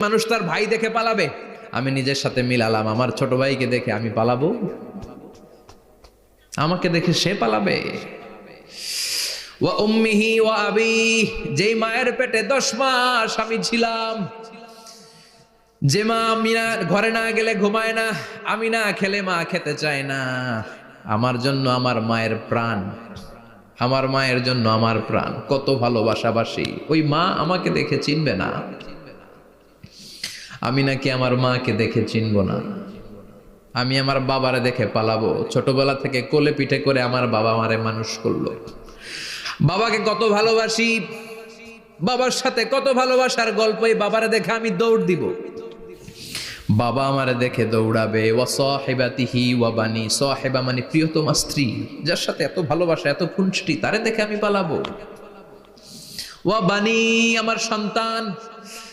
মানুষ তার ভাই দেখে পালাবে। আমি নিজের সাথে মিলালাম, আমার ছোট ভাইকে দেখে আমি পালাবো। আমাকে দেখে সে পালাবে। যেই মায়ের পেটে দশ মাস আমি ছিলাম। যে মা আমি না ঘরে না গেলে ঘুমায় না, আমি না খেলে মা খেতে চায় না। আমার জন্য আমার মায়ের প্রাণ, আমার মায়ের জন্য আমার প্রাণ। কত ভালোবাসাবাসি। ওই মা আমাকে দেখে চিনবে না। আমি নাকি আমার মাকে দেখে চিনব না। আমি আমার বাবারে দেখে পালাবো। ছোটবেলা থেকে কোলে পিঠে করে আমার বাবা আমারে মানুষ করল। বাবাকে কত ভালোবাসি। বাবার সাথে কত ভালোবাসার গল্প এই বাবারে দেখে আমি দৌড় দিব। বাবা আমারে দেখে দৌড়াবে। ও সহেবাতিহি ওয়াবানি সহেবা মানে প্রিয়তমা স্ত্রী। যার সাথে এত ভালোবাসা, এত খুনষ্টি তারে দেখে আমি পালাবো। ওয়া বানি আমার সন্তান।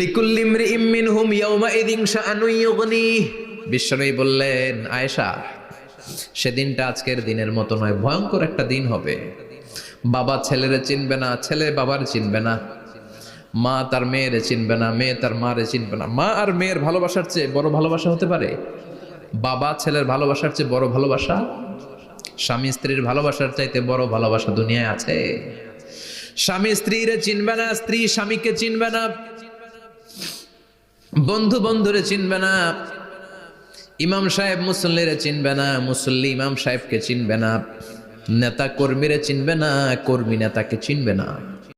লিকুল্লি ইমরিইম মিনহুম ইয়াউমাইযিন শাআনুন ইউগনিহি। বিশ্বনবী বললেন, আয়েশা, সেদিনটা আজকের দিনের মতো নয়, ভয়ঙ্কর একটা দিন হবে। বাবা ছেলেরে চিনবে না, ছেলে বাবার চিনবে না। মা তার মেয়েরে চিনবে না, মেয়ে তার মারে চিনবে না। মা আর মেয়ের ভালোবাসার চেয়ে বড় ভালোবাসা হতে পারে? বাবা ছেলের ভালোবাসার চেয়ে বড় ভালোবাসা? স্বামী স্ত্রীর ভালোবাসার চাইতে বড় ভালোবাসা দুনিয়ায় আছে? স্বামী স্ত্রীরে চিনবে না, স্ত্রী স্বামীকে চিনবে না। বন্ধু বন্ধুরে চিনবে না। ইমাম সাহেব মুসল্লিরে চিনবে না, মুসল্লি ইমাম সাহেবকে চিনবে না। নেতা কর্মীরে চিনবে না, কর্মী নেতাকে চিনবে না।